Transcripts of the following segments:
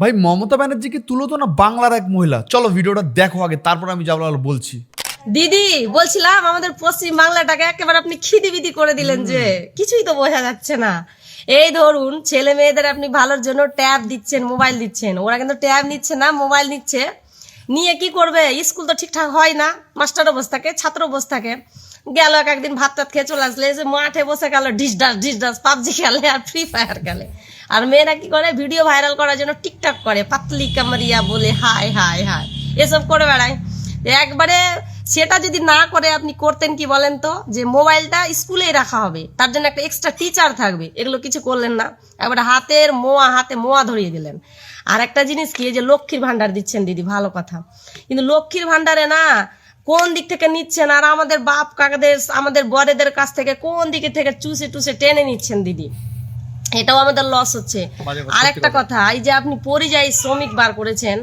ভাই মমতা ব্যানার্জিকে তুলো তো না বাংলার এক মহিলা। চলো ভিডিওটা দেখো আগে তারপর আমি যাব বলছি। দিদি বলছিলাম আমাদের পশ্চিম বাংলাটাকে একেবারে আপনি খিদিবিদি করে দিলেন যে কিছুই তো বোঝা যাচ্ছে না। এই ধরুন ছেলে মেয়েদের আপনি ভালোর জন্য ট্যাব দিচ্ছেন মোবাইল দিচ্ছেন। ওরা কিন্তু ট্যাব নিচ্ছে না মোবাইল নিচ্ছে। নিয়ে কি করবে? স্কুল তো ঠিকঠাক হয় না মাস্টারও বসে থাকে ছাত্র বসে থাকে গেল এক একদিন ভাত টাত খেয়ে চলে আসলে যে মাঠে বসে গেল ডিস ডাস ডিস ডাস পাবজি খেলে আর ফ্রি ফায়ার খেলে। আর মেয়েরা কি করে? ভিডিও ভাইরাল করার জন্য টিকটক করে। পাতলি কামারিয়া বলে হাই হাই হাই এসব করে বেড়ায়। একবারে সেটা যদি না করে আপনি করতেন কি বলেন তো? যে মোবাইলটা স্কুলেই রাখা হবে। তার জন্য একটা এক্সট্রা টিচার থাকবে। এগুলো কিছু করলেন না। একবারে হাতের মোয়া, হাতে মোয়া ধরিয়ে দিলেন। আর একটা জিনিস কি যে লক্ষ্মীর ভান্ডার দিচ্ছেন দিদি, ভালো কথা। কিন্তু লক্ষ্মীর ভান্ডারে না, কোন দিক থেকে নিচ্ছেন? আর আমাদের বাপ কাকাদের, আমাদের বরেদের কাছ থেকে কোন দিকে থেকে চুষে টুষে টেনে নিচ্ছেন দিদি? এটাও আমাদের লস হচ্ছে। আরেকটা কথা, আর একটা কথা। এই যে আপনি পরিযায়ী শ্রমিক বার করেছেন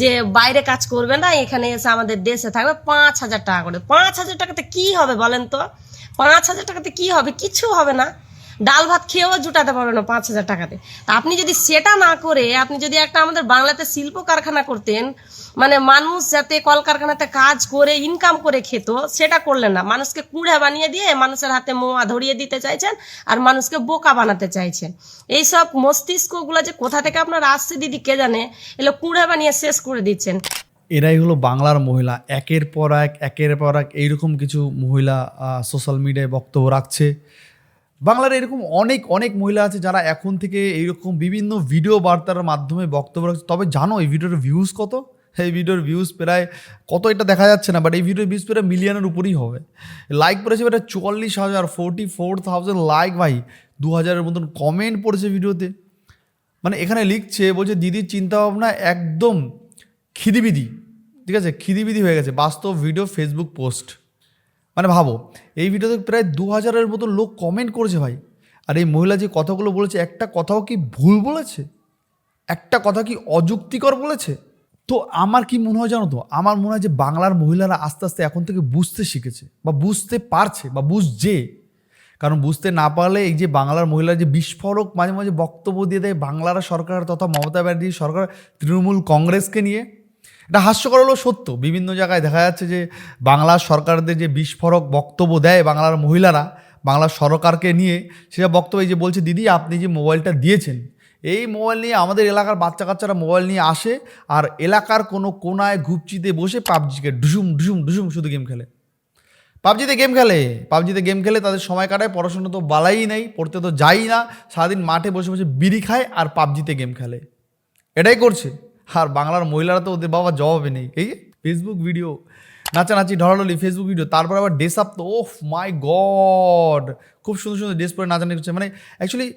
যে বাইরে কাজ করবে না এখানে এসে আমাদের দেশে থাকবে পাঁচ হাজার টাকা করে। পাঁচ হাজার টাকাতে কি হবে বলেন তো? পাঁচ হাজার টাকাতে কি হবে? কিছু হবে না। ডাল ভাত খেয়েও জুটাতে পারবে না পাঁচ হাজার টাকাতে। তা আপনি যদি সেটা না করে, আপনি যদি একটা আমাদের বাংলাতে শিল্প কারখানা করতেন মানে মানুষ যাতে কলকারখানাতে কাজ করে ইনকাম করে খেত, সেটা করলেন না। মানুষকে কুড়ে বানিয়ে দিয়ে মানুষের হাতে মোয়া ধরিয়ে দিতে চাইছেন আর মানুষকে বোকা বানাতে চাইছেন। এইসব মস্তিষ্কগুলো যে কোথা থেকে আপনার আসছে দিদি, কে জানে? এগুলো কুড়ে বানিয়ে শেষ করে দিচ্ছেন। এরাই হলো বাংলার মহিলা। একের পর এক, একের পর এক এইরকম কিছু মহিলা সোশ্যাল মিডিয়ায় বক্তব্য রাখছে। বাংলার এরকম অনেক অনেক মহিলা আছে যারা এখন থেকে এইরকম বিভিন্ন ভিডিও বার্তার মাধ্যমে বক্তব্য রাখছে। তবে জানো, এই ভিডিওর ভিউজ কত? এই ভিডিওর ভিউজ প্রায় কত এটা দেখা যাচ্ছে না বাট এই ভিডিওর ভিউজ প্রায় মিলিয়নের উপরেই হবে। লাইক পড়েছে প্রায় চুয়াল্লিশ হাজার ফোরটি ফোর থাউজেন্ড লাইক ভাই। দু হাজারের মতন কমেন্ট পড়েছে ভিডিওতে মানে এখানে লিখছে, বলছে, দিদির চিন্তাভাবনা একদম খিদিবিদি। ঠিক আছে? খিদিবিদি হয়ে গেছে। বাস্তব ভিডিও ফেসবুক পোস্ট মানে ভাবো, এই ভিডিওতে প্রায় দু হাজারের মতো লোক কমেন্ট করেছে ভাই। আর এই মহিলা যে কথাগুলো বলেছে, একটা কথাও কি ভুল বলেছে? একটা কথা কি অযুক্তিকর বলেছে? তো আমার কি মনে হয় জানো তো, আমার মনে হয় যে বাংলার মহিলারা আস্তে আস্তে এখন থেকে বুঝতে শিখেছে, বা বুঝতে পারছে, বা বুঝছে। কারণ বুঝতে না পারলে এই যে বাংলার মহিলার যে বিস্ফোরক মাঝে মাঝে বক্তব্য দিয়ে দেয় বাংলার সরকার তথা মমতা ব্যানার্জি সরকার, তৃণমূল কংগ্রেসকে নিয়ে। এটা হাস্যকর হলো সত্য। বিভিন্ন জায়গায় দেখা যাচ্ছে যে বাংলার সরকারদের যে বিস্ফোরক বক্তব্য দেয় বাংলার মহিলারা, বাংলার সরকারকে নিয়ে সেটা বক্তব্য যে বলছে, দিদি, আপনি যে মোবাইলটা দিয়েছেন, এই মোবাইল নিয়ে আমাদের এলাকার বাচ্চা কাচ্চারা মোবাইল নিয়ে আসে আর এলাকার কোনো কোনায় ঘুপচিতে বসে পাবজিকে ঢুসুম ঢুসুম ঢুসুম শুধু গেম খেলে। পাবজিতে গেম খেলে, পাবজিতে গেম খেলে তাদের সময় কাটায়, পড়াশোনা তো বালাই নেই, পড়তে তো যাই না, সারাদিন মাঠে বসে বসে বিড়ি খায় আর পাবজিতে গেম খেলে। এটাই করছে। আর বাংলার মহিলারা তো ওদের বাবা জবাবে নেই। এই ফেসবুক ভিডিও নাচানাচি, ঢলাঢলি ফেসবুক ভিডিও তারপর আবার ড্রেস আপ তো, ওফ মাই গড খুব সুন্দর সুন্দর ড্রেস পরে নাচানাচি করছে। মানে অ্যাকচুয়ালি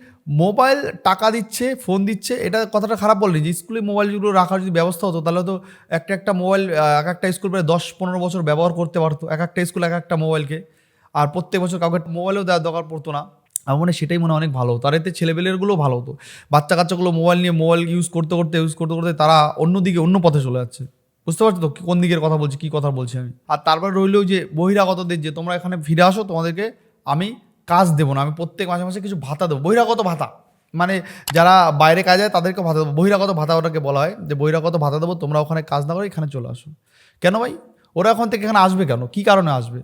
মোবাইল টাকা দিচ্ছে ফোন দিচ্ছে, এটা কথাটা খারাপ বলনি যে স্কুলে মোবাইলগুলো রাখার যদি ব্যবস্থা হতো, তাহলে তো একটা একটা মোবাইল এক একটা স্কুল প্রায় দশ পনেরো বছর ব্যবহার করতে পারতো, এক একটা স্কুল এক একটা মোবাইলকে আর প্রত্যেক বছর কাউকে মোবাইলেও দেওয়ার দরকার পড়তো না। আমার মনে সেটাই মনে অনেক ভালো হতো। আর এতে ছেলেবেলেরগুলো ভালো হতো। বাচ্চা কাচ্চাগুলো মোবাইল নিয়ে মোবাইল ইউজ করতে করতে ইউজ করতে করতে তারা অন্যদিকে অন্য পথে চলে যাচ্ছে। বুঝতে পারছ তো? কোন দিকের কথা বলছি, কী কথা বলছি আমি? আর তারপর রইলেও যে বহিরাগতদের যে তোমরা এখানে ফিরে আসো, তোমাদেরকে আমি কাজ দেবো না। আমি প্রত্যেক মাসে মাসে কিছু ভাতা দেবো। বহিরাগত ভাতা। মানে যারা বাইরে কাজ যায়, তাদেরকে ভাতা দেবো। বহিরাগত ভাতা ওটাকে বলা হয় যে বহিরাগত ভাতা দেবো, তোমরা ওখানে কাজ না করে এখানে চলে আসো। কেন ভাই? ওরা ওখান থেকে এখানে আসবে কেন? কী কারণে আসবে?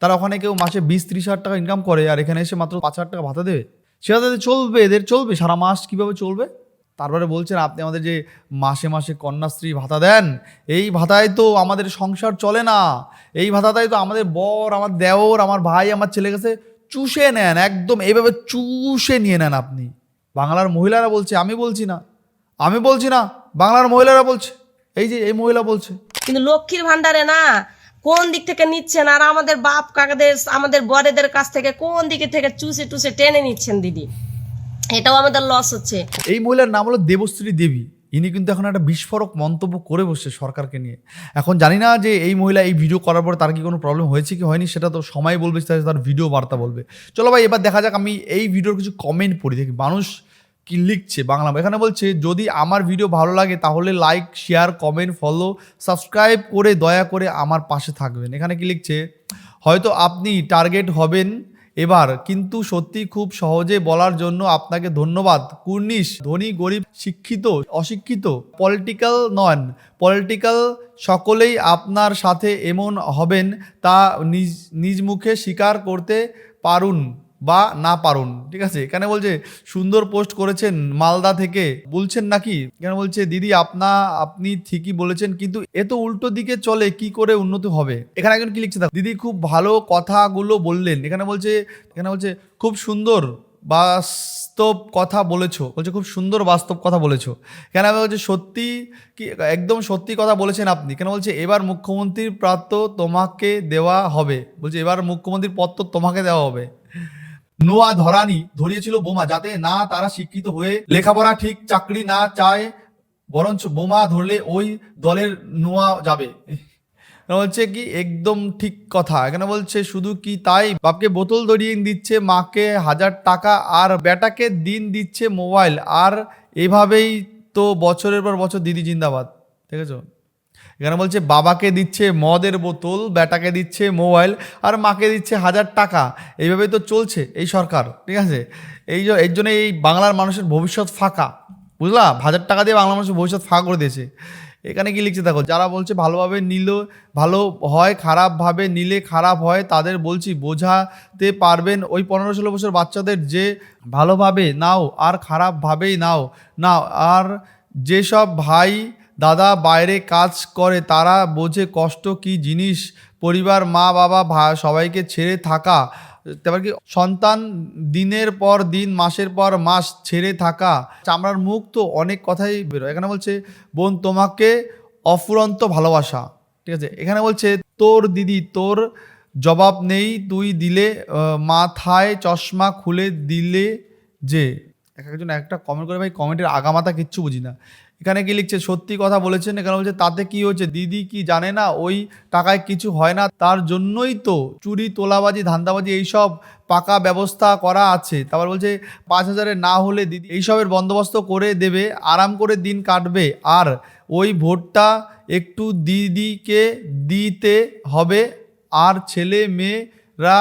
তারা ওখানে কেউ মাসে বিশ, ত্রিশ হাজার টাকা ইনকাম করে আর এখানে এসে মাত্র পাঁচ হাজার টাকা ভাতা দেবে। সেটা তাদের চলবে, এদের চলবে, সারা মাস কীভাবে চলবে? তারপরে বলছেন, আপনি আমাদের যে মাসে মাসে কন্যাশ্রী ভাতা দেন, এই ভাতায় তো আমাদের সংসার চলে না। এই ভাতাটাই তো আমাদের বর, আমার দেওর, আমার ভাই, আমার ছেলে কাছে চুষে নেন, একদম এইভাবে চুষে নিয়ে নেন আপনি। বাংলার মহিলারা বলছে, আমি বলছি না, আমি বলছি না, বাংলার মহিলারা বলছে, এই যে এই মহিলা বলছে। কিন্তু লক্ষ্মীর ভান্ডারে না কোন দিক থেকে নিচ্ছেন আর আমাদের বাপ কাকাদের, আমাদের বড়েদের কাছ থেকে কোন দিকে থেকে চুষে টুসে টেনে নিচ্ছেন দিদি? এটাও আমাদের লস হচ্ছে। এই মহিলার নাম হলো দেবশ্রী দেবী। ইনি কিন্তু এখন একটা বিস্ফোরক মন্তব্য করে বসছে সরকারকে নিয়ে। এখন জানি না যে এই মহিলা এই ভিডিও করার পর তার কি কোনো প্রবলেম হয়েছে কি হয়নি, সেটা তো সময় বলবে, তার ভিডিও বার্তা বলবে। চলো ভাই, এবার দেখা যাক আমি এই ভিডিওর কিছু কমেন্ট পড়ি, দেখি মানুষ কি লিখছে বাংলা এখানে বলছে, যদি আমার ভিডিও ভালো লাগে, তাহলে like share comment follow subscribe করে দয়া করে আমার পাশে থাকবেন। এখানে কি লিখছে, হয়তো আপনি টার্গেট হবেন এবার, কিন্তু সত্যি খুব সহজে বলার জন্য আপনাকে ধন্যবাদ। কুর্নিশ, ধনী, গরিব, শিক্ষিত, অশিক্ষিত পলিটিক্যাল নন। পলিটিক্যাল সকলেই আপনার সাথে এমন হবেন তা নিজ নিজ মুখে স্বীকার করতে পারুন। বা না পারুন, ঠিক আছে? এখানে বলছে, সুন্দর পোস্ট করেছেন মালদা থেকে। বলছেন নাকি? এখানে বলছে, দিদি, আপনা, আপনি ঠিকই বলেছেন, কিন্তু এ তো উল্টো দিকে চলে, কি করে উন্নতি হবে? এখানে একজন কি লিখছে দিদি, খুব ভালো কথাগুলো বললেন। এখানে বলছে এখানে বলছে, খুব সুন্দর বাস্তব কথা বলেছ। বলছে, খুব সুন্দর বাস্তব কথা বলেছ। কেন বলছি, সত্যি কি, একদম সত্যি কথা বলেছেন আপনি। কেন বলছে, এবার মুখ্যমন্ত্রীর প্রাপ্ত তোমাকে দেওয়া হবে। বলছে, এবার মুখ্যমন্ত্রীর তো তোমাকে দেওয়া হবে। নোয়া ধরানি ধরিয়েছিল বোমা যাতে না তারা শিক্ষিত হয়ে লেখাপড়া ঠিক, চাকরি না চায়, বরঞ্চ বোমা ধরলে ওই দলের নোয়া যাবে। বলছে কি, একদম ঠিক কথা। এখানে বলছে, শুধু কি তাই? বাপকে বোতল ধরিয়ে দিচ্ছে, মাকে হাজার টাকা, আর বেটাকে দিন দিচ্ছে মোবাইল। আর এভাবেই তো বছরের পর বছর দিদি জিন্দাবাদ। ঠিক আছে এখানে বলছে, বাবাকে দিচ্ছে মদের বোতল বেটাকে দিচ্ছে মোবাইল, আর মাকে দিচ্ছে হাজার টাকা। এইভাবে তো চলছে এই সরকার, ঠিক আছে? এই এর জন্য এই বাংলার মানুষের ভবিষ্যৎ ফাঁকা বুঝলাম হাজার টাকা দিয়ে বাংলা মানুষের ভবিষ্যৎ ফাঁকা করে দিয়েছে। এখানে কি লিখছে দেখো, যারা বলছে ভালোভাবে নিল, ভালো হয়, খারাপভাবে নিলে খারাপ হয়, তাদের বলছি বোঝাতে পারবেন ওই পনেরো ষোলো বছর বাচ্চাদের যে ভালোভাবে নাও, আর খারাপভাবেই নাও নাও আর যেসব ভাই দাদা বাইরে কাজ করে, তারা বোঝে কষ্ট কি জিনিস। পরিবার, মা, বাবা সবাইকে ছেড়ে থাকা। তারপর কি সন্তান দিনের পর দিন, মাসের পর মাস ছেড়ে থাকা। চামড়ার মুখ তো অনেক কথাই বেরোয়। এখানে বলছে, বোন, তোমাকে অফুরন্ত ভালোবাসা। ঠিক আছে? এখানে বলছে, তোর দিদি, তোর জবাব নেই, তুই দিলে মাথায় চশমা খুলে দিলে যে। এক একজন একটা কমেন্ট করে, ভাই কমেন্টের আগামাতা কিচ্ছু বুঝি না। এখানে কি লিখছে, সত্যি কথা বলেছেন এখানে বলছে, তাতে কি হচ্ছে দিদি কি জানে না? ওই টাকায় কিছু হয় না। তার জন্যই তো চুরি, তোলাবাজি, ধান্দাবাজি এইসব পাকা ব্যবস্থা করা আছে। তারপর বলছে, পাঁচ হাজারে না হলে দিদি এইসবের বন্দোবস্ত করে দেবে, আরাম করে দিন কাটবে। আর ওই ভোটটা একটু দিদিকে দিতে হবে। আর ছেলে মেয়েরা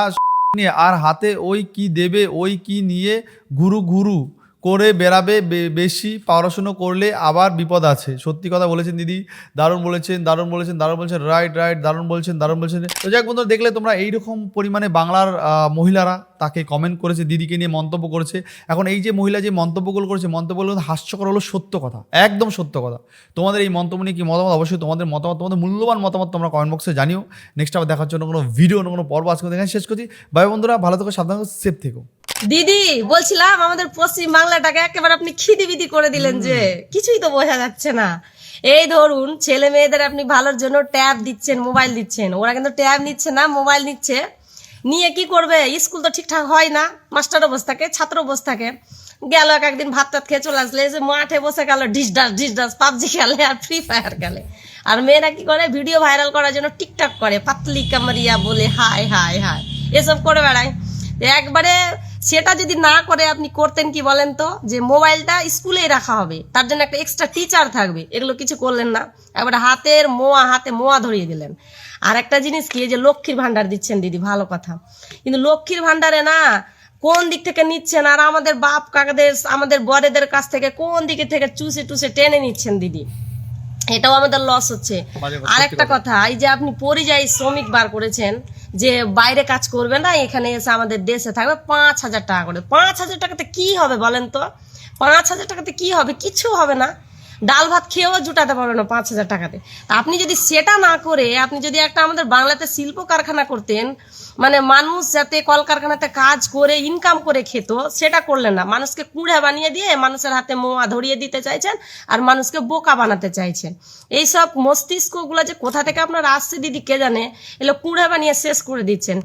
নিয়ে, আর হাতে ওই কি দেবে, ওই কি নিয়ে ঘুরু ঘুরু। করে বেড়াবে, বে- বেশি পড়াশুনো করলে আবার বিপদ আছে। সত্যি কথা বলেছেন দিদি, দারুণ বলেছেন দারুণ বলেছেন দারুণ বলেছেন, রাইট রাইট, দারুণ বলছেন দারুণ বলছেন। তো যাক বন্ধুরা, দেখলে তোমরা এইরকম পরিমাণে বাংলার মহিলারা তাকে কমেন্ট করেছে দিদিকে নিয়ে মন্তব্য করেছে। এখন এই যে মহিলা যে মন্তব্যগুলো করেছে মন্তব্যগুলো হাস্যকর হলো সত্য কথা একদম সত্য কথা। তোমাদের এই মন্তব্য নিয়ে কি মতামত? অবশ্যই তোমাদের মতামত তোমাদের মূল্যবান মতামত তোমরা কমেন্ট বক্সে জানিও। নেক্সট আবার দেখার জন্য কোনো ভিডিও কোনো পর্ব আজকে দেখান শেষ করছি। ভাই বন্ধুরা ভালো থেকো সাবধান সেফ থেকো। দিদি বলছিলাম আমাদের পশ্চিম বাংলাটাকে একেবারে আপনি খিদিবিদি করে দিলেন যে কিছুই তো বোঝা যাচ্ছে না। এই ধরুন ছেলে মেয়েদের আপনি ভালোর জন্য ট্যাব দিচ্ছেন মোবাইল দিচ্ছেন। ওরা কিন্তু ট্যাব নিচ্ছে না মোবাইল নিচ্ছে। নিয়ে কি করবে? স্কুল তো ঠিকঠাক হয় না। মাস্টারও বসে থাকে, ছাত্র বসে থাকে। গেল এক একদিন ভাত টাত খেয়ে চলে আসলে যে মাঠে বসে গেল ডিস ডাস ডিস ডাস পাবজি খেলে আর ফ্রি ফায়ার খেলে। আর মেয়েরা কি করে? ভিডিও ভাইরাল করার জন্য টিকটক করে, পাতলি কামারিয়া বলে হাই হাই হাই এসব করে বেড়ায়। একবারে সেটা যদি না করে আপনি করতেন কি বলেন তো? যে মোবাইলটা স্কুলেই রাখা হবে। তার জন্য একটা এক্সট্রা টিচার থাকবে। এগুলো কিছু করলেন না। একবারে হাতের মোয়া হাতে মোয়া ধরিয়ে দিলেন। আর একটা জিনিস কি যে লক্ষ্মীর ভান্ডার দিচ্ছেন দিদি ভালো কথা। কিন্তু লক্ষ্মীর ভান্ডারে না কোন দিক থেকে নিচ্ছেন? আর আমাদের বাপ কাকাদের আমাদের বরেদের কাছ থেকে কোন দিকে থেকে চুষে টুসে টেনে নিচ্ছেন দিদি? এটাও আমাদের লস হচ্ছে। আর একটা কথা এই যে আপনি পরিযায়ী শ্রমিক বার করেছেন যে বাইরে কাজ করবে না, এখানে এসে আমাদের দেশে থাকবে, পাঁচ হাজার টাকা করে। পাঁচ হাজার টাকাতে কি হবে বলেন তো? পাঁচ হাজার টাকাতে কি হবে? কিছু হবে না। ডাল ভাত খেয়েও জুটাতে পারবে না পাঁচ হাজার টাকাতে। তা আপনি যদি সেটা না করে, আপনি যদি একটা আমাদের বাংলাতে শিল্প কারখানা করতেন মানে মানুষ যাতে কলকারখানাতে কাজ করে ইনকাম করে খেত, সেটা করলেন না। মানুষকে কুড়ে বানিয়ে দিয়ে মানুষের হাতে মোয়া ধরিয়ে দিতে চাইছেন আর মানুষকে বোকা বানাতে চাইছেন। এইসব মস্তিষ্কগুলো যে কোথা থেকে আপনার আসছে দিদি, কে জানে? এগুলো কুড়ে বানিয়ে শেষ করে দিচ্ছেন।